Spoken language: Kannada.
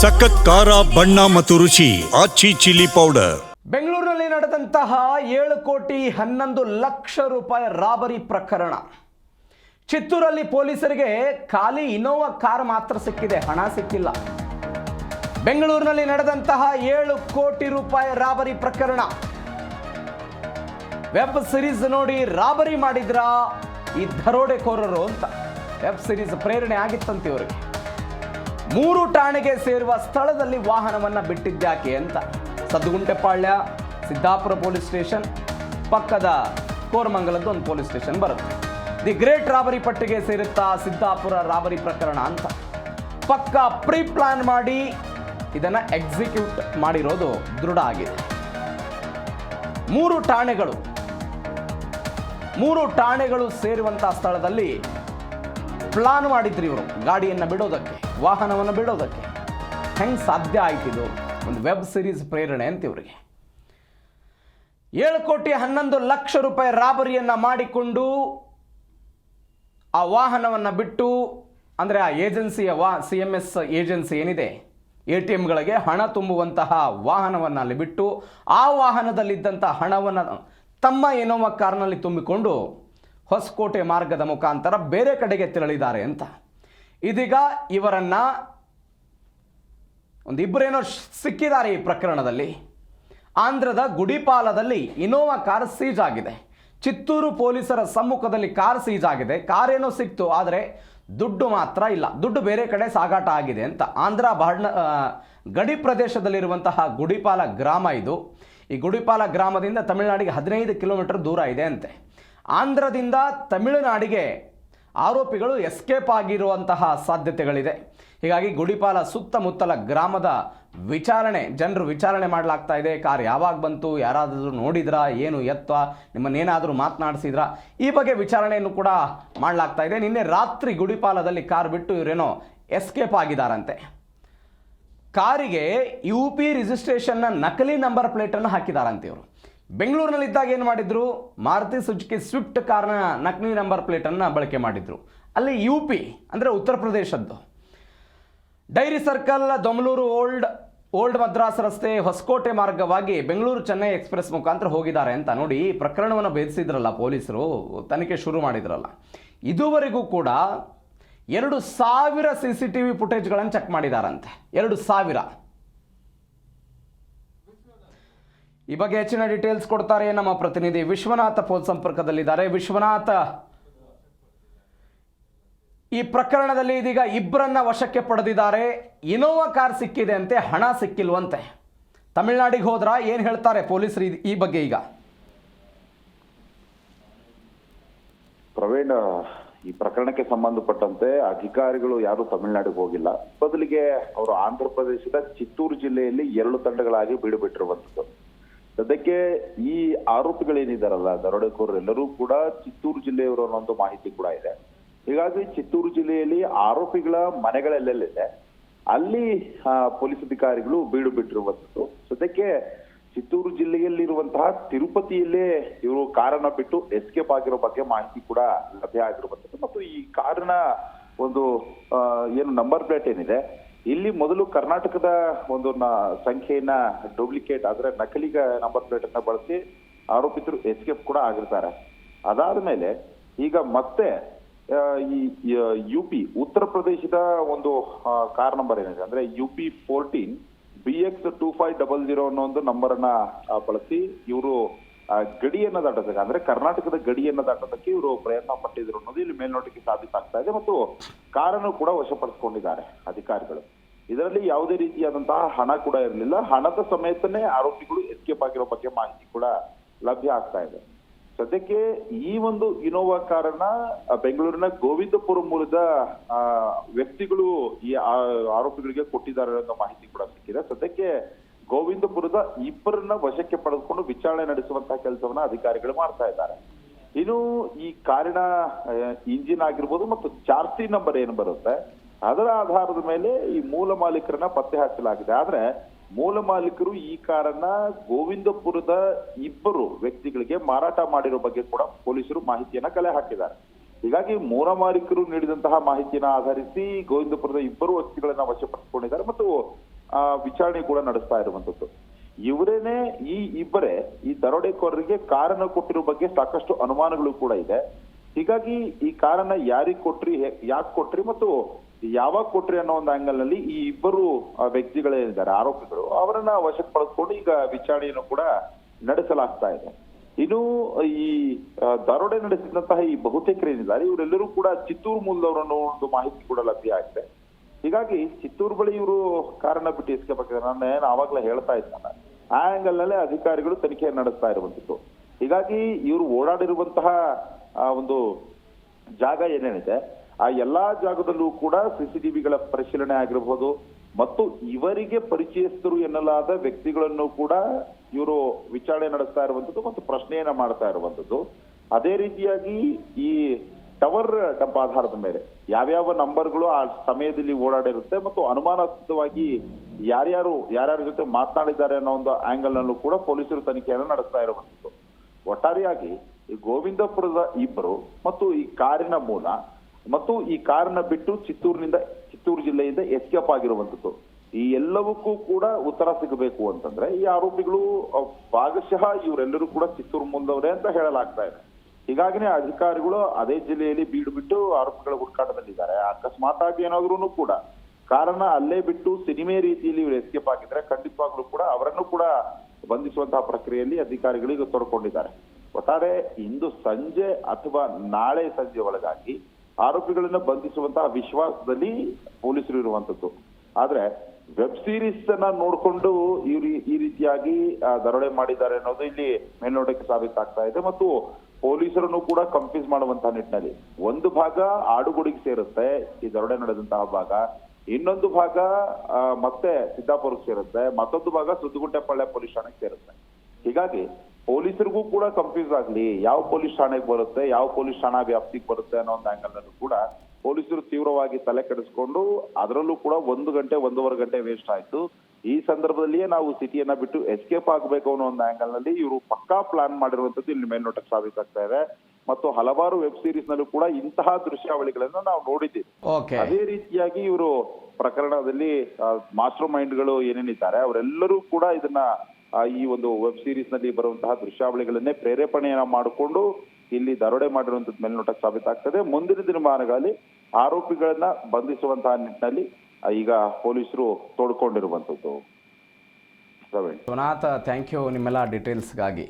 ಸಖತ್ ಖಾರ, ಬಣ್ಣ ಮತ್ತು ರುಚಿ, ಆಚಿ ಚಿಲ್ಲಿ ಪೌಡರ್. ಬೆಂಗಳೂರಿನಲ್ಲಿ ನಡೆದಂತಹ ಏಳು ಕೋಟಿ ಹನ್ನೊಂದು ಲಕ್ಷ ರೂಪಾಯಿ ರಾಬರಿ ಪ್ರಕರಣ. ಚಿತ್ತೂರಲ್ಲಿ ಪೊಲೀಸರಿಗೆ ಖಾಲಿ ಇನೋವಾ ಕಾರ್ ಮಾತ್ರ ಸಿಕ್ಕಿದೆ, ಹಣ ಸಿಕ್ಕಿಲ್ಲ. ಬೆಂಗಳೂರಿನಲ್ಲಿ ನಡೆದಂತಹ ಏಳು ಕೋಟಿ ರೂಪಾಯಿ ರಾಬರಿ ಪ್ರಕರಣ. ವೆಬ್ ಸಿರೀಸ್ ನೋಡಿ ರಾಬರಿ ಮಾಡಿದ್ರ ಈ ದರೋಡೆಕೋರರು ಅಂತ. ವೆಬ್ ಸಿರೀಸ್ ಪ್ರೇರಣೆ ಆಗಿತ್ತಂತೆ ಇವರಿಗೆ. ಮೂರು ಠಾಣೆಗೆ ಸೇರುವ ಸ್ಥಳದಲ್ಲಿ ವಾಹನವನ್ನ ಬಿಟ್ಟಿದ್ದಾಕೆ ಅಂತ ಸದ್ಗುಂಟೆಪಾಳ್ಯ, ಸಿದ್ದಾಪುರ ಪೊಲೀಸ್ ಸ್ಟೇಷನ್, ಪಕ್ಕದ ಕೋರಮಂಗಲದ್ದು ಒಂದು ಪೊಲೀಸ್ ಸ್ಟೇಷನ್ ಬರುತ್ತೆ. ದಿ ಗ್ರೇಟ್ ರಾಬರಿ ಪಟ್ಟಿಗೆ ಸೇರುತ್ತಾ ಸಿದ್ದಾಪುರ ರಾಬರಿ ಪ್ರಕರಣ ಅಂತ. ಪಕ್ಕ ಪ್ರೀ ಪ್ಲಾನ್ ಮಾಡಿ ಇದನ್ನ ಎಕ್ಸಿಕ್ಯೂಟ್ ಮಾಡಿರೋದು ದೃಢ ಆಗಿದೆ. ಮೂರು ಠಾಣೆಗಳು ಮೂರು ಠಾಣೆಗಳು ಸೇರುವಂತಹ ಸ್ಥಳದಲ್ಲಿ ಪ್ಲಾನ್ ಮಾಡಿದ್ರು ಇವರು ಗಾಡಿಯನ್ನು ಬಿಡೋದಕ್ಕೆ, ವಾಹನವನ್ನು ಬಿಡೋದಕ್ಕೆ. ಹೆಂಗೆ ಸಾಧ್ಯ ಆಯ್ತಿದು ಒಂದು ವೆಬ್ ಸಿರೀಸ್ ಪ್ರೇರಣೆ ಅಂತ ಇವರಿಗೆ. ಏಳು ಕೋಟಿ ಹನ್ನೊಂದು ಲಕ್ಷ ರೂಪಾಯಿ ರಾಬರಿಯನ್ನು ಮಾಡಿಕೊಂಡು ಆ ವಾಹನವನ್ನು ಬಿಟ್ಟು, ಅಂದರೆ ಆ ಏಜೆನ್ಸಿಯ ವಾ, ಸಿ ಎಂ ಎಸ್ ಏಜೆನ್ಸಿ ಏನಿದೆ? ಎ ಟಿ ಎಮ್ಗಳಿಗೆ ಹಣ ತುಂಬುವಂತಹ ವಾಹನವನ್ನು ಅಲ್ಲಿ ಬಿಟ್ಟು, ಆ ವಾಹನದಲ್ಲಿದ್ದಂಥ ಹಣವನ್ನು ತಮ್ಮ ಏನೋ ಕಾರ್ನಲ್ಲಿ ತುಂಬಿಕೊಂಡು ಹೊಸಕೋಟೆ ಮಾರ್ಗದ ಮುಖಾಂತರ ಬೇರೆ ಕಡೆಗೆ ತೆರಳಿದ್ದಾರೆ ಅಂತ. ಇದೀಗ ಇವರನ್ನ ಒಂದು ಇಬ್ಬರೇನೋ ಸಿಕ್ಕಿದ್ದಾರೆ ಈ ಪ್ರಕರಣದಲ್ಲಿ. ಆಂಧ್ರದ ಗುಡಿಪಾಲದಲ್ಲಿ ಇನೋವಾ ಕಾರ್ ಸೀಜ್ ಆಗಿದೆ. ಚಿತ್ತೂರು ಪೊಲೀಸರ ಸಮ್ಮುಖದಲ್ಲಿ ಕಾರ್ ಸೀಜ್ ಆಗಿದೆ. ಕಾರ್ ಏನೋ ಸಿಕ್ತು, ಆದರೆ ದುಡ್ಡು ಮಾತ್ರ ಇಲ್ಲ. ದುಡ್ಡು ಬೇರೆ ಕಡೆ ಸಾಗಾಟ ಆಗಿದೆ ಅಂತ. ಆಂಧ್ರ ಬಹಳ ಗಡಿ ಪ್ರದೇಶದಲ್ಲಿರುವಂತಹ ಗುಡಿಪಾಲ ಗ್ರಾಮ ಇದು. ಈ ಗುಡಿಪಾಲ ಗ್ರಾಮದಿಂದ ತಮಿಳುನಾಡಿಗೆ ಹದಿನೈದು ಕಿಲೋಮೀಟರ್ ದೂರ ಇದೆ ಅಂತೆ. ಆಂಧ್ರದಿಂದ ತಮಿಳುನಾಡಿಗೆ ಆರೋಪಿಗಳು ಎಸ್ಕೇಪ್ ಆಗಿರುವಂತಹ ಸಾಧ್ಯತೆಗಳಿದೆ. ಹೀಗಾಗಿ ಗುಡಿಪಾಲ ಸುತ್ತಮುತ್ತಲ ಗ್ರಾಮದ ವಿಚಾರಣೆ, ಜನರು ವಿಚಾರಣೆ ಮಾಡಲಾಗ್ತಾ ಇದೆ. ಕಾರ್ ಯಾವಾಗ ಬಂತು, ಯಾರಾದರೂ ನೋಡಿದ್ರಾ, ಏನು ಎತ್ತ, ನಿಮ್ಮನ್ನೇನಾದರೂ ಮಾತನಾಡಿಸಿದ್ರಾ, ಈ ಬಗ್ಗೆ ವಿಚಾರಣೆಯನ್ನು ಕೂಡ ಮಾಡಲಾಗ್ತಾ ಇದೆ. ನಿನ್ನೆ ರಾತ್ರಿ ಗುಡಿಪಾಲದಲ್ಲಿ ಕಾರ್ ಬಿಟ್ಟು ಇವರೇನೋ ಎಸ್ಕೇಪ್ ಆಗಿದ್ದಾರಂತೆ ಕಾರಿಗೆ ಯು ಪಿ ರಿಜಿಸ್ಟ್ರೇಷನ್ನ ನಕಲಿ ನಂಬರ್ ಪ್ಲೇಟನ್ನು ಹಾಕಿದಾರಂತೆ ಇವರು. ಬೆಂಗಳೂರಿನಲ್ಲಿದ್ದಾಗ ಏನು ಮಾಡಿದ್ರು? ಮಾರುತಿ ಸುಜುಕಿ ಸ್ವಿಫ್ಟ್ ಕಾರ್ನ ನಕಲಿ ನಂಬರ್ ಪ್ಲೇಟನ್ನು ಬಳಕೆ ಮಾಡಿದರು. ಅಲ್ಲಿ ಯು ಪಿ, ಅಂದರೆ ಉತ್ತರ ಪ್ರದೇಶದ್ದು. Dairy circle, Domlur old old Madras ರಸ್ತೆ, ಹೊಸಕೋಟೆ ಮಾರ್ಗವಾಗಿ ಬೆಂಗಳೂರು ಚೆನ್ನೈ ಎಕ್ಸ್ಪ್ರೆಸ್ ಮುಖಾಂತರ ಹೋಗಿದ್ದಾರೆ ಅಂತ ನೋಡಿ ಪ್ರಕರಣವನ್ನು ಭೇದಿಸಿದ್ರಲ್ಲ ಪೊಲೀಸರು, ತನಿಖೆ ಶುರು ಮಾಡಿದ್ರಲ್ಲ. ಇದುವರೆಗೂ ಕೂಡ ಎರಡು ಸಾವಿರ ಸಿ ಸಿ ಟಿ ವಿ ಫುಟೇಜ್ಗಳನ್ನು ಚೆಕ್ ಮಾಡಿದಾರಂತೆ. ಎರಡು ಸಾವಿರ. ಈ ಬಗ್ಗೆ ಹೆಚ್ಚಿನ ಡೀಟೇಲ್ಸ್ ಕೊಡ್ತಾರೆ ನಮ್ಮ ಪ್ರತಿನಿಧಿ ವಿಶ್ವನಾಥ ಫೋನ್ ಸಂಪರ್ಕದಲ್ಲಿದ್ದಾರೆ. ವಿಶ್ವನಾಥ, ಈ ಪ್ರಕರಣದಲ್ಲಿ ಇದೀಗ ಇಬ್ಬರನ್ನ ವಶಕ್ಕೆ ಪಡೆದಿದ್ದಾರೆ. ಇನೋವಾ ಕಾರ್ ಸಿಕ್ಕಿದೆ ಅಂತೆ, ಹಣ ಸಿಕ್ಕಿಲ್ವಂತೆ. ತಮಿಳ್ನಾಡಿಗೆ ಹೋದ್ರ, ಏನು ಹೇಳ್ತಾರೆ ಪೊಲೀಸರು ಈ ಬಗ್ಗೆ ಈಗ? ಪ್ರವೀಣ್, ಈ ಪ್ರಕರಣಕ್ಕೆ ಸಂಬಂಧಪಟ್ಟಂತೆ ಅಧಿಕಾರಿಗಳು ಯಾರು ತಮಿಳುನಾಡಿಗೆ ಹೋಗಿಲ್ಲ. ಬದಲಿಗೆ ಅವರು ಆಂಧ್ರ ಪ್ರದೇಶದ ಚಿತ್ತೂರು ಜಿಲ್ಲೆಯಲ್ಲಿ ಎರಡು ತಂಡಗಳಾಗಿ ಬೀಡು ಬಿಟ್ಟಿರುವಂತದ್ದು ಸದ್ಯಕ್ಕೆ ಈ ಆರೋಪಿಗಳೇನಿದಾರಲ್ಲ ದರೋಡೆಕೋರ್ ಎಲ್ಲರೂ ಕೂಡ ಚಿತ್ತೂರು ಜಿಲ್ಲೆಯವರು ಅನ್ನೋ ಮಾಹಿತಿ ಕೂಡ ಇದೆ. ಹೀಗಾಗಿ ಚಿತ್ತೂರು ಜಿಲ್ಲೆಯಲ್ಲಿ ಆರೋಪಿಗಳ ಮನೆಗಳೆಲ್ಲೆಲ್ಲಿದೆ. ಅಲ್ಲಿ ಪೊಲೀಸ್ ಅಧಿಕಾರಿಗಳು ಬೀಡು ಬಿಟ್ಟಿರುವಂಥದ್ದು. ಸದ್ಯಕ್ಕೆ ಚಿತ್ತೂರು ಜಿಲ್ಲೆಯಲ್ಲಿರುವಂತಹ ತಿರುಪತಿಯಲ್ಲೇ ಇವರು ಕಾರನ್ನ ಬಿಟ್ಟು ಎಸ್ಕೇಪ್ ಆಗಿರೋ ಬಗ್ಗೆ ಮಾಹಿತಿ ಕೂಡ ಲಭ್ಯ ಆಗಿರುವಂಥದ್ದು. ಮತ್ತು ಈ ಕಾರಿನ ಒಂದು ಏನು ನಂಬರ್ ಪ್ಲೇಟ್ ಏನಿದೆ ಇಲ್ಲಿ ಮೊದಲು ಕರ್ನಾಟಕದ ಒಂದು ಸಂಖ್ಯೆಯನ್ನ ಡೂಪ್ಲಿಕೇಟ್, ಆದ್ರೆ ನಕಲಿಗ ನಂಬರ್ ಪ್ಲೇಟ್ ಅನ್ನ ಬಳಸಿ ಆರೋಪಿತರು ಎಸ್ಕೇಪ್ ಕೂಡ ಆಗಿರ್ತಾರೆ. ಅದಾದ ಮೇಲೆ ಈಗ ಮತ್ತೆ ಈ ಯು ಪಿ ಉತ್ತರ ಪ್ರದೇಶದ ಒಂದು ಕಾರ್ ನಂಬರ್ ಏನಿದೆ, ಅಂದ್ರೆ U P fourteen B X two five double zero ಅನ್ನೋ ಒಂದು ನಂಬರ್ ಅನ್ನ ಬಳಸಿ ಇವರು ಗಡಿಯನ್ನ ದಾಟೋದಕ್ಕೆ, ಅಂದ್ರೆ ಕರ್ನಾಟಕದ ಗಡಿಯನ್ನು ದಾಟೋದಕ್ಕೆ ಇವರು ಪ್ರಯತ್ನ ಪಟ್ಟಿದ್ರು ಅನ್ನೋದು ಇಲ್ಲಿ ಮೇಲ್ನೋಟಕ್ಕೆ ಸಾಬೀತಾಗ್ತಾ ಇದೆ ಮತ್ತು ಕಾರನ್ನು ಕೂಡ ವಶಪಡಿಸಿಕೊಂಡಿದ್ದಾರೆ ಅಧಿಕಾರಿಗಳು. ಇದರಲ್ಲಿ ಯಾವುದೇ ರೀತಿಯಾದಂತಹ ಹಣ ಕೂಡ ಇರಲಿಲ್ಲ. ಹಣದ ಸಮೇತನೇ ಆರೋಪಿಗಳು ಎಸ್ಕೇಪ್ ಆಗಿರೋ ಬಗ್ಗೆ ಮಾಹಿತಿ ಕೂಡ ಲಭ್ಯ ಆಗ್ತಾ ಇದೆ. ಸದ್ಯಕ್ಕೆ ಈ ಒಂದು ಇನೋವಾ ಕಾರನ್ನ ಬೆಂಗಳೂರಿನ ಗೋವಿಂದಪುರ ಮೂಲದ ವ್ಯಕ್ತಿಗಳು ಈ ಆರೋಪಿಗಳಿಗೆ ಕೊಟ್ಟಿದ್ದಾರೆ ಅನ್ನೋ ಮಾಹಿತಿ ಕೂಡ ಸಿಕ್ಕಿದೆ. ಸದ್ಯಕ್ಕೆ ಗೋವಿಂದಪುರದ ಇಬ್ಬರನ್ನ ವಶಕ್ಕೆ ಪಡೆದುಕೊಂಡು ವಿಚಾರಣೆ ನಡೆಸುವಂತಹ ಕೆಲಸವನ್ನ ಅಧಿಕಾರಿಗಳು ಮಾಡ್ತಾ ಇದ್ದಾರೆ. ಇನ್ನು ಈ ಕಾರಿನ ಇಂಜಿನ್ ಆಗಿರ್ಬೋದು ಮತ್ತು ಚಾರ್ಸಿ ನಂಬರ್ ಏನು ಬರುತ್ತೆ, ಅದರ ಆಧಾರದ ಮೇಲೆ ಈ ಮೂಲ ಮಾಲೀಕರನ್ನ ಪತ್ತೆ ಹಚ್ಚಲಾಗಿದೆ ಆದ್ರೆ ಮೂಲ ಮಾಲೀಕರು ಈ ಕಾರನ್ನ ಗೋವಿಂದಪುರದ ಇಬ್ಬರು ವ್ಯಕ್ತಿಗಳಿಗೆ ಮಾರಾಟ ಮಾಡಿರೋ ಬಗ್ಗೆ ಕೂಡ ಪೊಲೀಸರು ಮಾಹಿತಿಯನ್ನ ಕಲೆ ಹಾಕಿದ್ದಾರೆ. ಹೀಗಾಗಿ ಮೂಲ ಮಾಲೀಕರು ನೀಡಿದಂತಹ ಮಾಹಿತಿಯನ್ನ ಆಧರಿಸಿ ಗೋವಿಂದಪುರದ ಇಬ್ಬರು ವ್ಯಕ್ತಿಗಳನ್ನ ವಶಪಡಿಸಿಕೊಂಡಿದ್ದಾರೆ ಮತ್ತು ವಿಚಾರಣೆ ಕೂಡ ನಡೆಸ್ತಾ ಇರುವಂತದ್ದು. ಇವರೇನೆ ಈ ಇಬ್ಬರೇ ಈ ದರೋಡೆಕೋರರಿಗೆ ಕಾರಣ ಕೊಟ್ಟಿರೋ ಬಗ್ಗೆ ಸಾಕಷ್ಟು ಅನುಮಾನಗಳು ಕೂಡ ಇದೆ. ಹೀಗಾಗಿ ಈ ಕಾರಣ ಯಾರಿಗೆ ಕೊಟ್ರಿ ಯಾಕೆ ಕೊಟ್ರಿ ಮತ್ತು ಯಾವಾಗ ಕೊಟ್ರಿ ಅನ್ನೋ ಒಂದು ಆಂಗಲ್ನಲ್ಲಿ ಈ ಇಬ್ಬರು ಆ, ವ್ಯಕ್ತಿಗಳೇನಿದ್ದಾರೆ ಆರೋಪಿಗಳು ಅವರನ್ನ ವಶಕ್ಕೆ ಪಡೆದುಕೊಂಡು ಈಗ ವಿಚಾರಣೆಯನ್ನು ಕೂಡ ನಡೆಸಲಾಗ್ತಾ ಇದೆ. ಇನ್ನು ಈ ಆ, ದರೋಡೆ ನಡೆಸಿದಂತಹ ಈ ಬಹುತೇಕರೇನಿದ್ದಾರೆ ಇವರೆಲ್ಲರೂ ಕೂಡ ಚಿತ್ತೂರು ಮೂಲದವರು ಅನ್ನೋ ಒಂದು ಮಾಹಿತಿ ಕೂಡ ಲಭ್ಯ ಆಗಿದೆ. ಹೀಗಾಗಿ ಚಿತ್ತೂರು ಬಳಿ ಇವರು ಕಾರಣ ಬಿಟ್ಟು ಇಸ್ಕೋಬೇಕಾದ್ರೆ ನಾನು ಏನು ಆವಾಗಲೇ ಹೇಳ್ತಾ ಇದ್ದಾನೆ. ಆ ಆಂಗಲ್ ನಲ್ಲೇ ಅಧಿಕಾರಿಗಳು ತನಿಖೆ ನಡೆಸ್ತಾ ಇರುವಂತದ್ದು ಹೀಗಾಗಿ ಇವರು ಓಡಾಡಿರುವಂತಹ ಒಂದು ಜಾಗ ಏನೇನಿದೆ, ಆ ಎಲ್ಲಾ ಜಾಗದಲ್ಲೂ ಕೂಡ ಸಿಸಿಟಿವಿಗಳ ಪರಿಶೀಲನೆ ಆಗಿರಬಹುದು ಮತ್ತು ಇವರಿಗೆ ಪರಿಚಯಸ್ಥರು ಎನ್ನಲಾದ ವ್ಯಕ್ತಿಗಳನ್ನು ಕೂಡ ಇವರು ವಿಚಾರಣೆ ನಡೆಸ್ತಾ ಇರುವಂತದ್ದು ಮತ್ತು ಪ್ರಶ್ನೆಯನ್ನ ಮಾಡ್ತಾ ಇರುವಂತದ್ದು ಅದೇ ರೀತಿಯಾಗಿ ಈ ಟವರ್ ಆಧಾರದ ಮೇಲೆ. ಯಾವ್ಯಾವ ನಂಬರ್ಗಳು ಆ ಸಮಯದಲ್ಲಿ ಓಡಾಡಿರುತ್ತೆ ಮತ್ತು ಅನುಮಾನಾಸ್ಪದವಾಗಿ ಯಾರ್ಯಾರು, ಯಾರ್ಯಾರ ಜೊತೆ ಮಾತನಾಡಿದ್ದಾರೆ ಅನ್ನೋ ಒಂದು ಆಂಗಲ್ ನಲ್ಲೂ ಕೂಡ ಪೊಲೀಸರು ತನಿಖೆಯನ್ನು ನಡೆಸ್ತಾ ಇರುವಂತದ್ದು ಒಟ್ಟಾರೆಯಾಗಿ ಈ ಗೋವಿಂದಪುರದ ಇಬ್ಬರು ಮತ್ತು ಈ ಕಾರಿನ ಮೂಲ ಮತ್ತು ಈ ಕಾರನ್ನ ಬಿಟ್ಟು ಚಿತ್ತೂರಿನಿಂದ, ಚಿತ್ತೂರು ಜಿಲ್ಲೆಯಿಂದ ಎಸ್ಕೇಪ್ ಆಗಿರುವಂತದ್ದು ಈ ಎಲ್ಲವಕ್ಕೂ ಕೂಡ ಉತ್ತರ ಸಿಗಬೇಕು ಅಂತಂದ್ರೆ ಈ ಆರೋಪಿಗಳು, ಭಾಗಶಃ ಇವರೆಲ್ಲರೂ ಕೂಡ ಚಿತ್ತೂರು ಮೂಲದವರೇ ಅಂತ ಹೇಳಲಾಗ್ತಾ ಇದೆ. ಹೀಗಾಗಿನೇ ಅಧಿಕಾರಿಗಳು ಅದೇ ಜಿಲ್ಲೆಯಲ್ಲಿ ಬೀಡು ಬಿಟ್ಟು ಆರೋಪಿಗಳ ಹುಡುಕಾಟದಲ್ಲಿದ್ದಾರೆ. ಅಕಸ್ಮಾತ್ ಆಗಿ ಏನಾದ್ರೂ ಕೂಡ ಕಾರಣ ಅಲ್ಲೇ ಬಿಟ್ಟು ಸಿನಿಮೆ ರೀತಿಯಲ್ಲಿ ಇವರು ಎಸ್ಕೇಪ್ ಆಗಿದ್ರೆ ಖಂಡಿತವಾಗ್ಲೂ ಕೂಡ ಅವರನ್ನು ಕೂಡ ಬಂಧಿಸುವಂತಹ ಪ್ರಕ್ರಿಯೆಯಲ್ಲಿ ಅಧಿಕಾರಿಗಳಿಗೆ ತೊಡ್ಕೊಂಡಿದ್ದಾರೆ. ಒಟ್ಟಾರೆ ಇಂದು ಸಂಜೆ ಅಥವಾ ನಾಳೆ ಸಂಜೆ ಒಳಗಾಗಿ ಆರೋಪಿಗಳನ್ನ ಬಂಧಿಸುವಂತಹ ವಿಶ್ವಾಸದಲ್ಲಿ ಪೊಲೀಸರು ಇರುವಂತದ್ದು. ಆದ್ರೆ ವೆಬ್ ಸೀರೀಸ್ ಅನ್ನ ನೋಡ್ಕೊಂಡು ಇವ್ರು ಈ ರೀತಿಯಾಗಿ ದರೋಡೆ ಮಾಡಿದ್ದಾರೆ ಅನ್ನೋದು ಇಲ್ಲಿ ಮೇಲ್ನೋಟಕ್ಕೆ ಸಾಬೀತಾಗ್ತಾ ಇದೆ. ಮತ್ತು ಪೊಲೀಸರನ್ನು ಕೂಡ ಕಂಫ್ಯೂಸ್ ಮಾಡುವಂತಹ ನಿಟ್ಟಿನಲ್ಲಿ. ಒಂದು ಭಾಗ ಆಡುಗುಡಿಗೆ ಸೇರುತ್ತೆ ಈ ದರೋಡೆ ನಡೆದಂತಹ ಭಾಗ. ಇನ್ನೊಂದು ಭಾಗ ಮತ್ತೆ ಸಿದ್ದಾಪುರಕ್ಕೆ ಸೇರುತ್ತೆ, ಮತ್ತೊಂದು ಭಾಗ ಸುದ್ದುಗುಂಟೆಪಾಳ್ಯ ಪೊಲೀಸ್ ಠಾಣೆಗೆ ಸೇರುತ್ತೆ. ಹೀಗಾಗಿ ಪೊಲೀಸರಿಗೂ ಕೂಡ ಕನ್ಫ್ಯೂಸ್ ಆಗ್ಲಿ, ಯಾವ ಪೊಲೀಸ್ ಠಾಣೆಗೆ ಬರುತ್ತೆ, ಯಾವ ಪೊಲೀಸ್ ಠಾಣಾ ವ್ಯಾಪ್ತಿಗೆ ಬರುತ್ತೆ ಅನ್ನೋ ಒಂದು ಆಂಗಲ್ ನಲ್ಲೂ ಕೂಡ ಪೊಲೀಸರು ತೀವ್ರವಾಗಿ ತಲೆ ಕೆಡಿಸ್ಕೊಂಡು, ಅದರಲ್ಲೂ ಕೂಡ ಒಂದು ಗಂಟೆ, ಒಂದೂವರೆ ಗಂಟೆ ವೇಸ್ಟ್ ಆಯ್ತು. ಈ ಸಂದರ್ಭದಲ್ಲಿಯೇ ನಾವು ಸಿಟಿಯನ್ನ ಬಿಟ್ಟು ಎಸ್ಕೇಪ್ ಆಗಬೇಕು ಅನ್ನೋ ಒಂದು ಆಂಗಲ್ನಲ್ಲಿ ಇವರು ಪಕ್ಕಾ ಪ್ಲಾನ್ ಮಾಡಿರುವಂತದ್ದು ಇಲ್ಲಿ ಮೇಲ್ನೋಟಕ್ಕೆ ಸಾಬೀತಾಗ್ತಾ ಇದೆ. ಮತ್ತು ಹಲವಾರು ವೆಬ್ ಸೀರೀಸ್ ನಲ್ಲೂ ಕೂಡ ಇಂತಹ ದೃಶ್ಯಾವಳಿಗಳನ್ನ ನಾವು ನೋಡಿದ್ದೀವಿ. ಅದೇ ರೀತಿಯಾಗಿ ಇವರು ಪ್ರಕರಣದಲ್ಲಿ ಮಾಸ್ಟರ್ ಮೈಂಡ್ಗಳು ಏನೇನಿದ್ದಾರೆ ಅವರೆಲ್ಲರೂ ಕೂಡ ಇದನ್ನ ಈ ಒಂದು ವೆಬ್ ಸೀರೀಸ್ನಲ್ಲಿ ಬರುವಂತಹ ದೃಶ್ಯಾವಳಿಗಳನ್ನೇ ಪ್ರೇರೇಪಣೆಯನ್ನ ಮಾಡಿಕೊಂಡು ಇಲ್ಲಿ ದರೋಡೆ ಮಾಡಿರುವಂತದ್ದು ಮೇಲ್ನೋಟಕ್ಕೆ ಸಾಬೀತಾಗ್ತದೆ ಮುಂದಿನ ದಿನಮಾನಗಳಲ್ಲಿ ಆರೋಪಿಗಳನ್ನ ಬಂಧಿಸುವಂತಹ ನಿಟ್ಟಿನಲ್ಲಿ ಈಗ ಪೊಲೀಸರು ತೋಡ್ಕೊಂಡಿರುವಂಥದ್ದು. ಪ್ರವೀಣ್ ವಿಶ್ವನಾಥ್ ಥ್ಯಾಂಕ್ ಯು ನಿಮ್ಮೆಲ್ಲ ಡೀಟೇಲ್ಸ್ಗಾಗಿ